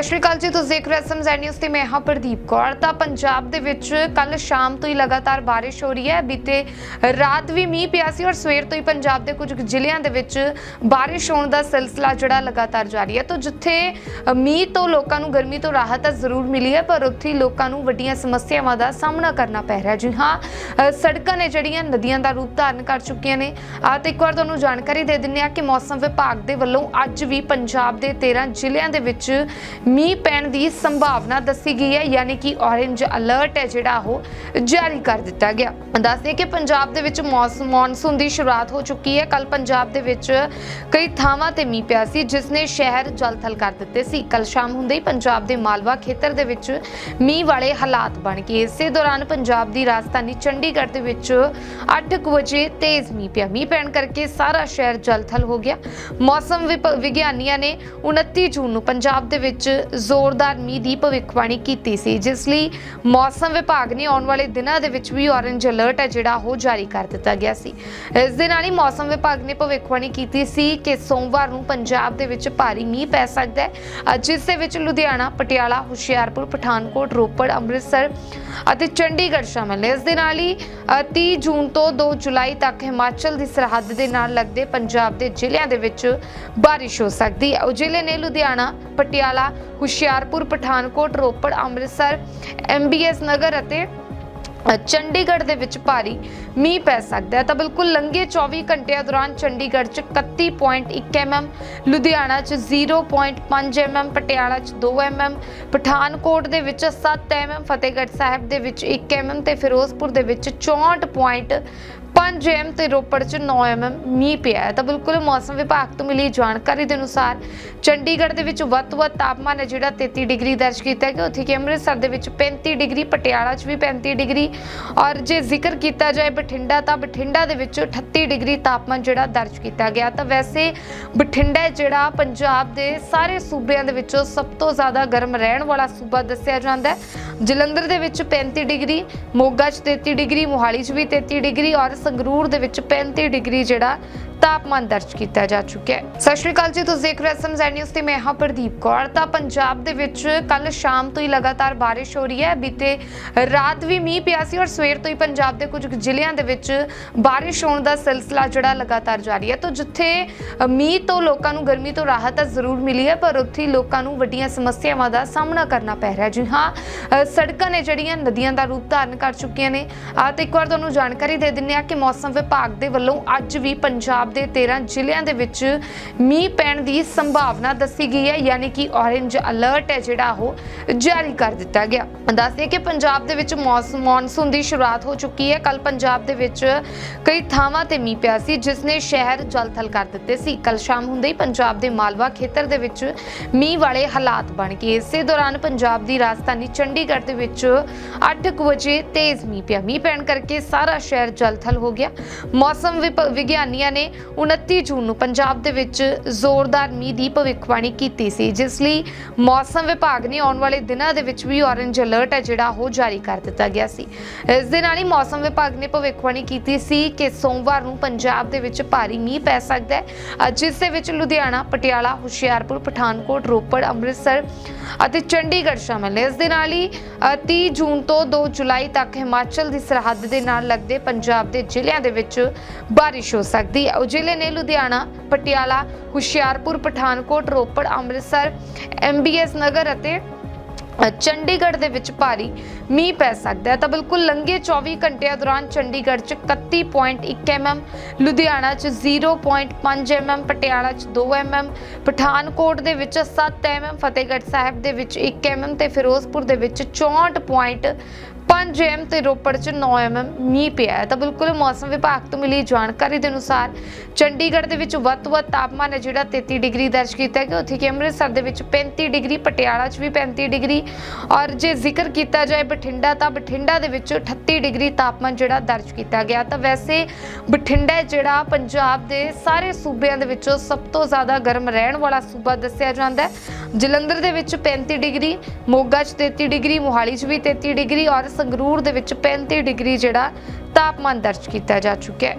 ਸਤਿ ਸ਼੍ਰੀ ਅਕਾਲ ਜੀ, ਤੁਸੀਂ ਦੇਖ ਰਹੇ ਹੋ ਐਸਐਮ ਨਿਊਜ਼ ਤੇ ਮੈਂ ਹਾਂ ਪ੍ਰਦੀਪ ਕੌਰ। ਤਾਂ ਪੰਜਾਬ ਦੇ ਵਿੱਚ ਕੱਲ ਸ਼ਾਮ ਤੋਂ ਹੀ ਲਗਾਤਾਰ ਬਾਰਿਸ਼ ਹੋ ਰਹੀ ਹੈ। ਬੀਤੇ ਰਾਤ ਵੀ ਮੀਂਹ ਪਿਆ ਸੀ ਔਰ ਸਵੇਰ ਤੋਂ ਹੀ ਪੰਜਾਬ ਦੇ ਕੁਝ ਜ਼ਿਲ੍ਹਿਆਂ ਦੇ ਵਿੱਚ ਬਾਰਿਸ਼ ਹੋਣ ਦਾ ਸਿਲਸਿਲਾ ਜਿਹੜਾ ਲਗਾਤਾਰ ਜਾਰੀ ਹੈ। ਤਾਂ ਜਿੱਥੇ ਮੀਂਹ ਤੋਂ ਲੋਕਾਂ ਨੂੰ ਗਰਮੀ ਤੋਂ ਰਾਹਤ ਤਾਂ ਜ਼ਰੂਰ ਮਿਲੀ ਹੈ, ਪਰ ਉੱਥੇ ਹੀ ਲੋਕਾਂ ਨੂੰ ਵੱਡੀਆਂ ਸਮੱਸਿਆਵਾਂ ਦਾ ਸਾਹਮਣਾ ਕਰਨਾ ਪੈ ਰਿਹਾ ਜੀ ਹਾਂ ਸੜਕਾਂ ਨੇ ਜਿਹੜੀਆਂ ਨਦੀਆਂ ਦਾ ਰੂਪ ਧਾਰਨ ਕਰ ਚੁੱਕੀਆਂ ਨੇ ਆ ਤੇ ਇੱਕ ਵਾਰ ਤੁਹਾਨੂੰ ਜਾਣਕਾਰੀ ਦੇ ਦਿੰਦੇ ਆ ਕਿ ਮੌਸਮ ਵਿਭਾਗ ਦੇ ਵੱਲੋਂ ਅੱਜ ਵੀ ਪੰਜਾਬ ਦੇ 13 ਜ਼ਿਲ੍ਹਿਆਂ ਦੇ ਵਿੱਚ ਮੀਂਹ ਪੈਣ ਦੀ ਸੰਭਾਵਨਾ ਦੱਸੀ ਗਈ ਹੈ, ਯਾਨੀ ਕਿ ਔਰੇਂਜ ਅਲਰਟ ਹੈ ਜਿਹੜਾ ਉਹ ਜਾਰੀ ਕਰ ਦਿੱਤਾ ਗਿਆ। ਦੱਸਦੇ ਕਿ ਪੰਜਾਬ ਦੇ ਵਿੱਚ ਮੌਸਮ ਮੌਨਸੂਨ ਦੀ ਸ਼ੁਰੂਆਤ ਹੋ ਚੁੱਕੀ ਹੈ। ਕੱਲ ਪੰਜਾਬ ਦੇ ਵਿੱਚ ਕਈ ਥਾਵਾਂ ਤੇ ਮੀਂਹ ਪਿਆ ਸੀ, ਜਿਸ ਨੇ ਸ਼ਹਿਰ ਜਲਥਲ ਕਰ ਦਿੱਤੇ ਸੀ। ਕੱਲ ਸ਼ਾਮ ਹੁੰਦੇ ਹੀ ਪੰਜਾਬ ਦੇ ਮਾਲਵਾ ਖੇਤਰ ਦੇ ਵਿੱਚ ਮੀਂਹ ਵਾਲੇ ਹਾਲਾਤ ਬਣ ਗਏ। ਇਸੇ ਦੌਰਾਨ ਪੰਜਾਬ ਦੀ ਰਾਜਧਾਨੀ ਚੰਡੀਗੜ੍ਹ ਦੇ ਵਿੱਚ 8 ਵਜੇ ਤੇਜ਼ ਮੀਂਹ ਪਿਆ। ਮੀਂਹ ਪੈਣ ਕਰਕੇ ਸਾਰਾ ਸ਼ਹਿਰ ਜਲਥਲ ਹੋ ਗਿਆ। ਮੌਸਮ ਵਿਗਿਆਨੀਆਂ ਨੇ 29 ਜੂਨ ਨੂੰ ਪੰਜਾਬ ਦੇ ਵਿੱਚ ਜ਼ੋਰਦਾਰ ਮੀਂਹ ਦੀ ਭਵਿੱਖਬਾਣੀ ਕੀਤੀ ਸੀ ਜਿਸ ਲਈ ਮੌਸਮ ਵਿਭਾਗ ਨੇ ਆਉਣ ਵਾਲੇ ਦਿਨਾਂ ਦੇ ਵਿੱਚ ਵੀ ਔਰੰਜ ਅਲਰਟ ਹੈ ਜਿਹੜਾ ਉਹ ਜਾਰੀ ਕਰ ਦਿੱਤਾ ਗਿਆ ਸੀ। ਇਸ ਦੇ ਨਾਲ ਹੀ ਮੌਸਮ ਵਿਭਾਗ ਨੇ ਭਵਿੱਖਬਾਣੀ ਕੀਤੀ ਸੀ ਕਿ ਸੋਮਵਾਰ ਨੂੰ ਪੰਜਾਬ ਦੇ ਵਿੱਚ ਭਾਰੀ ਮੀਂਹ ਪੈ ਸਕਦਾ ਹੈ ਜਿਸ ਦੇ ਵਿੱਚ ਲੁਧਿਆਣਾ ਪਟਿਆਲਾ ਹੁਸ਼ਿਆਰਪੁਰ ਪਠਾਨਕੋਟ ਰੋਪੜ ਅੰਮ੍ਰਿਤਸਰ ਅਤੇ ਚੰਡੀਗੜ੍ਹ ਸ਼ਾਮਲ ਨੇ। ਇਸ ਦੇ ਨਾਲ ਹੀ ਅ, 30 ਜੂਨ ਤੋਂ 2 ਜੁਲਾਈ ਤੱਕ ਹਿਮਾਚਲ ਦੀ ਸਰਹੱਦ ਦੇ ਨਾਲ ਲੱਗਦੇ ਪੰਜਾਬ ਦੇ ਜ਼ਿਲ੍ਹਿਆਂ ਦੇ ਵਿੱਚ ਬਾਰਿਸ਼ ਹੋ ਸਕਦੀ ਹੈ। ਉਹ ਜ਼ਿਲ੍ਹੇ ਨੇ Ludhiana Patiala Hoshiarpur, Pathankot, Ropar, Amritsar M B S Nagar ਅਤੇ ਚੰਡੀਗੜ੍ਹ ਦੇ ਵਿੱਚ ਭਾਰੀ ਮੀਂਹ ਪੈ ਸਕਦਾ ਹੈ। ਤਾਂ ਬਿਲਕੁਲ ਲੰਘੇ 24 ਘੰਟਿਆਂ ਦੌਰਾਨ ਚੰਡੀਗੜ੍ਹ 'ਚ 31.1 mm ਲੁਧਿਆਣਾ 'ਚ 0.5 mm ਪਟਿਆਲਾ 'ਚ 2 mm ਪਠਾਨਕੋਟ ਦੇ ਵਿੱਚ 7 mm ਫਤਿਹਗੜ੍ਹ ਸਾਹਿਬ ਦੇ ਵਿੱਚ 1 mm ਤੇ ਫਿਰੋਜ਼ਪੁਰ ਦੇ ਵਿੱਚ 64.5 mm ਤੇ ਰੋਪੜ 'ਚ 9 mm ਮੀਂਹ ਪਿਆ ਹੈ। ਤਾਂ ਬਿਲਕੁਲ ਮੌਸਮ ਵਿਭਾਗ ਤੋਂ ਮਿਲੀ ਜਾਣਕਾਰੀ ਦੇ ਅਨੁਸਾਰ ਚੰਡੀਗੜ੍ਹ ਦੇ ਵਿੱਚ ਵੱਧ ਤੋਂ ਵੱਧ ਤਾਪਮਾਨ ਹੈ, ਜਿਹੜਾ 33 ਡਿਗਰੀ ਦਰਜ ਕੀਤਾ ਗਿਆ। ਉੱਥੇ ਕਿ ਅੰਮ੍ਰਿਤਸਰ ਦੇ ਵਿੱਚ 35 ਡਿਗਰੀ, ਪਟਿਆਲਾ 'ਚ ਵੀ 35 ਡਿਗਰੀ। ਔਰ ਜੇ ਜ਼ਿਕਰ ਕੀਤਾ ਜਾਏ ਬਠਿੰਡਾ, ਤਾਂ ਬਠਿੰਡਾ ਦੇ ਵਿੱਚ 38 ਡਿਗਰੀ ਤਾਪਮਾਨ ਜਿਹੜਾ ਦਰਜ ਕੀਤਾ ਗਿਆ। ਤਾਂ ਵੈਸੇ ਬਠਿੰਡਾ ਜਿਹੜਾ ਪੰਜਾਬ ਦੇ ਸਾਰੇ ਸੂਬਿਆਂ ਦੇ ਵਿੱਚੋਂ ਸਭ ਤੋਂ ਜ਼ਿਆਦਾ ਗਰਮ ਰਹਿਣ ਵਾਲਾ ਸੂਬਾ ਦੱਸਿਆ ਜਾਂਦਾ ਹੈ। ਜਲੰਧਰ ਦੇ ਵਿੱਚ 35 ਡਿਗਰੀ, ਮੋਗਾ 'ਚ 33 ਡਿਗਰੀ, ਮੋਹਾਲੀ 'ਚ ਵੀ 33 ਡਿਗਰੀ ਔਰ ਸੰਗਰੂਰ ਦੇ ਵਿੱਚ 35 ਡਿਗਰੀ ਜਿਹੜਾ ਤਾਪਮਾਨ ਦਰਜ ਕੀਤਾ ਜਾ ਚੁੱਕਿਆ ਹੈ। ਸਤਿ ਸ਼੍ਰੀ ਅਕਾਲ ਜੀ, ਤੁਸੀਂ ਦੇਖ ਰਹੇ ਹੋ ਐਸਐਮ ਨਿਊਜ਼ ਤੇ ਮੈਂ ਹਾਂ ਪ੍ਰਦੀਪ ਕੌਰ। ਤਾਂ ਪੰਜਾਬ ਦੇ ਵਿੱਚ ਕੱਲ ਸ਼ਾਮ ਤੋਂ ਹੀ ਲਗਾਤਾਰ ਬਾਰਿਸ਼ ਹੋ ਰਹੀ ਹੈ। ਬੀਤੇ ਰਾਤ ਵੀ ਮੀਂਹ ਪਿਆ ਸੀ ਔਰ ਸਵੇਰ ਤੋਂ ਹੀ ਪੰਜਾਬ ਦੇ ਕੁਝ ਜ਼ਿਲ੍ਹਿਆਂ ਦੇ ਵਿੱਚ ਬਾਰਿਸ਼ ਹੋਣ ਦਾ ਸਿਲਸਿਲਾ ਜਿਹੜਾ ਲਗਾਤਾਰ ਜਾਰੀ ਹੈ। ਤਾਂ ਜਿੱਥੇ ਮੀਂਹ ਤੋਂ ਲੋਕਾਂ ਨੂੰ ਗਰਮੀ ਤੋਂ ਰਾਹਤ ਤਾਂ ਜ਼ਰੂਰ ਮਿਲੀ ਹੈ, ਪਰ ਉੱਥੇ ਲੋਕਾਂ ਨੂੰ ਵੱਡੀਆਂ ਸਮੱਸਿਆਵਾਂ ਦਾ ਸਾਹਮਣਾ ਕਰਨਾ ਪੈ ਰਿਹਾ ਜੀ ਹਾਂ ਸੜਕਾਂ ਨੇ ਜਿਹੜੀਆਂ ਨਦੀਆਂ ਦਾ ਰੂਪ ਧਾਰਨ ਕਰ ਚੁੱਕੀਆਂ ਨੇ। ਆ ਤੇ ਇੱਕ ਵਾਰ ਤੁਹਾਨੂੰ ਜਾਣਕਾਰੀ ਦੇ ਦਿੰਦੇ ਆ ਕਿ ਮੌਸਮ ਵਿਭਾਗ ਦੇ ਵੱਲੋਂ ਅੱਜ ਵੀ ਪੰਜਾਬ ਦੇ 13 ਜ਼ਿਲ੍ਹਿਆਂ ਦੇ ਵਿੱਚ ਮੀਂਹ ਪੈਣ ਦੀ ਸੰਭਾਵਨਾ ਦੱਸੀ ਗਈ ਹੈ, ਯਾਨੀ ਕਿ ਔਰੇਂਜ ਅਲਰਟ ਹੈ ਜਿਹੜਾ ਉਹ ਜਾਰੀ ਕਰ ਦਿੱਤਾ ਗਿਆ। ਦੱਸਦੇ ਕਿ ਪੰਜਾਬ ਦੇ ਵਿੱਚ ਮੌਸਮ ਮੌਨਸੂਨ ਦੀ ਸ਼ੁਰੂਆਤ ਹੋ ਚੁੱਕੀ ਹੈ। ਕੱਲ ਪੰਜਾਬ ਦੇ ਵਿੱਚ ਕਈ ਥਾਵਾਂ ਤੇ ਮੀਂਹ ਪਿਆ ਸੀ, ਜਿਸ ਨੇ ਸ਼ਹਿਰ ਜਲਥਲ ਕਰ ਦਿੱਤੇ ਸੀ। ਕੱਲ ਸ਼ਾਮ ਹੁੰਦੇ ਹੀ ਪੰਜਾਬ ਦੇ ਮਾਲਵਾ ਖੇਤਰ ਦੇ ਵਿੱਚ ਮੀਂਹ ਵਾਲੇ ਹਾਲਾਤ ਬਣ ਗਏ। ਇਸੇ ਦੌਰਾਨ ਪੰਜਾਬ ਦੀ ਰਾਜਧਾਨੀ ਚੰਡੀਗੜ੍ਹ ਦੇ ਵਿੱਚ 8 ਵਜੇ ਤੇਜ਼ ਮੀਂਹ ਪਿਆ। ਮੀਂਹ ਪੈਣ ਕਰਕੇ ਸਾਰਾ ਸ਼ਹਿਰ ਜਲਥਲ ਹੋ ਗਿਆ। ਮੌਸਮ ਵਿਗਿਆਨੀਆਂ ਨੇ 29 ਜੂਨ ਨੂੰ ਪੰਜਾਬ ਦੇ ਵਿੱਚ ਜ਼ੋਰਦਾਰ ਮੀਂਹ ਦੀ ਭਵਿੱਖਬਾਣੀ ਕੀਤੀ ਸੀ ਜਿਸ ਲਈ ਮੌਸਮ ਵਿਭਾਗ ਨੇ ਆਉਣ ਵਾਲੇ ਦਿਨਾਂ ਦੇ ਵਿੱਚ ਵੀ ਔਰੇਂਜ ਅਲਰਟ ਹੈ ਜਿਹੜਾ ਉਹ ਜਾਰੀ ਕਰ ਦਿੱਤਾ ਗਿਆ ਸੀ। ਇਸ ਦੇ ਨਾਲ ਹੀ ਮੌਸਮ ਵਿਭਾਗ ਨੇ ਭਵਿੱਖਬਾਣੀ ਕੀਤੀ ਸੀ ਕਿ ਸੋਮਵਾਰ ਨੂੰ ਪੰਜਾਬ ਦੇ ਵਿੱਚ ਭਾਰੀ ਮੀਂਹ ਪੈ ਸਕਦਾ ਹੈ। ਜਿਸ ਦੇ ਵਿੱਚ ਲੁਧਿਆਣਾ ਪਟਿਆਲਾ ਹੁਸ਼ਿਆਰਪੁਰ ਪਠਾਨਕੋਟ ਰੋਪੜ ਅੰਮ੍ਰਿਤਸਰ ਅਤੇ ਚੰਡੀਗੜ੍ਹ ਸ਼ਾਮਲ ਨੇ। ਇਸ ਦੇ ਨਾਲ ਹੀ ਅ, 30 ਜੂਨ ਤੋਂ 2 ਜੁਲਾਈ ਤੱਕ ਹਿਮਾਚਲ ਦੀ ਸਰਹੱਦ ਦੇ ਨਾਲ ਲੱਗਦੇ ਪੰਜਾਬ ਦੇ ਜ਼ਿਲ੍ਹਿਆਂ ਦੇ ਵਿੱਚ ਬਾਰਿਸ਼ ਹੋ ਸਕਦੀ ਹੈ। ਜ਼ਿਲ੍ਹੇ ਨੇ Ludhiana, Patiala, Hoshiarpur, Pathankot, Ropar, Amritsar, M B S Nagar ਅਤੇ ਚੰਡੀਗੜ੍ਹ ਦੇ ਵਿੱਚ ਭਾਰੀ ਮੀਂਹ ਪੈ ਸਕਦਾ ਹੈ ਤਾਂ ਬਿਲਕੁਲ ਲੰਘੇ 24 ਘੰਟਿਆਂ ਦੌਰਾਨ ਚੰਡੀਗੜ੍ਹ 'ਚ 31.1 mm ਲੁਧਿਆਣਾ 'ਚ 0.5 mm ਪਟਿਆਲਾ 'ਚ 2 mm ਪਠਾਨਕੋਟ ਦੇ ਵਿੱਚ 7 mm ਫਤਿਹਗੜ੍ਹ ਸਾਹਿਬ ਦੇ ਵਿੱਚ 1 mm ਤੇ ਫਿਰੋਜ਼ਪੁਰ ਦੇ ਵਿੱਚ 64. 5 ਐਮ ਤੇ ਰੋਪੜ ਚ 9 ਐਮ ਮੀਂਹ ਪਿਆ ਹੈ। ਤਾਂ ਬਿਲਕੁਲ ਮੌਸਮ ਵਿਭਾਗ ਤੋਂ ਮਿਲੀ ਜਾਣਕਾਰੀ ਦੇ ਅਨੁਸਾਰ ਚੰਡੀਗੜ੍ਹ ਦੇ ਵਿੱਚ ਵੱਧ ਤੋਂ ਵੱਧ ਤਾਪਮਾਨ ਹੈ, ਜਿਹੜਾ 33 ਡਿਗਰੀ ਦਰਜ ਕੀਤਾ ਗਿਆ ਉੱਥੇ ਕਿ ਅੰਮ੍ਰਿਤਸਰ ਦੇ ਵਿੱਚ 35 ਡਿਗਰੀ, ਪਟਿਆਲਾ 'ਚ ਵੀ 35 ਡਿਗਰੀ ਔਰ ਜੇ ਜ਼ਿਕਰ ਕੀਤਾ ਜਾਏ ਬਠਿੰਡਾ, ਤਾਂ ਬਠਿੰਡਾ ਦੇ ਵਿੱਚ 38 ਡਿਗਰੀ ਤਾਪਮਾਨ ਜਿਹੜਾ ਦਰਜ ਕੀਤਾ ਗਿਆ। ਤਾਂ ਵੈਸੇ ਬਠਿੰਡਾ ਜਿਹੜਾ ਪੰਜਾਬ ਦੇ ਸਾਰੇ ਸੂਬਿਆਂ ਦੇ ਵਿੱਚੋਂ ਸਭ ਤੋਂ ਜ਼ਿਆਦਾ ਗਰਮ ਰਹਿਣ ਵਾਲਾ ਸੂਬਾ ਦੱਸਿਆ ਜਾਂਦਾ ਹੈ। ਜਲੰਧਰ ਦੇ ਵਿੱਚ 35 ਡਿਗਰੀ, ਮੋਗਾ 'ਚ 33 ਡਿਗਰੀ, ਮੋਹਾਲੀ 'ਚ ਵੀ 33 ਡਿਗਰੀ ਔਰ ਸੰਗਰੂਰ ਦੇ ਵਿੱਚ 35 ਡਿਗਰੀ ਜਿਹੜਾ ਤਾਪਮਾਨ ਦਰਜ ਕੀਤਾ ਜਾ ਚੁੱਕਿਆ ਹੈ।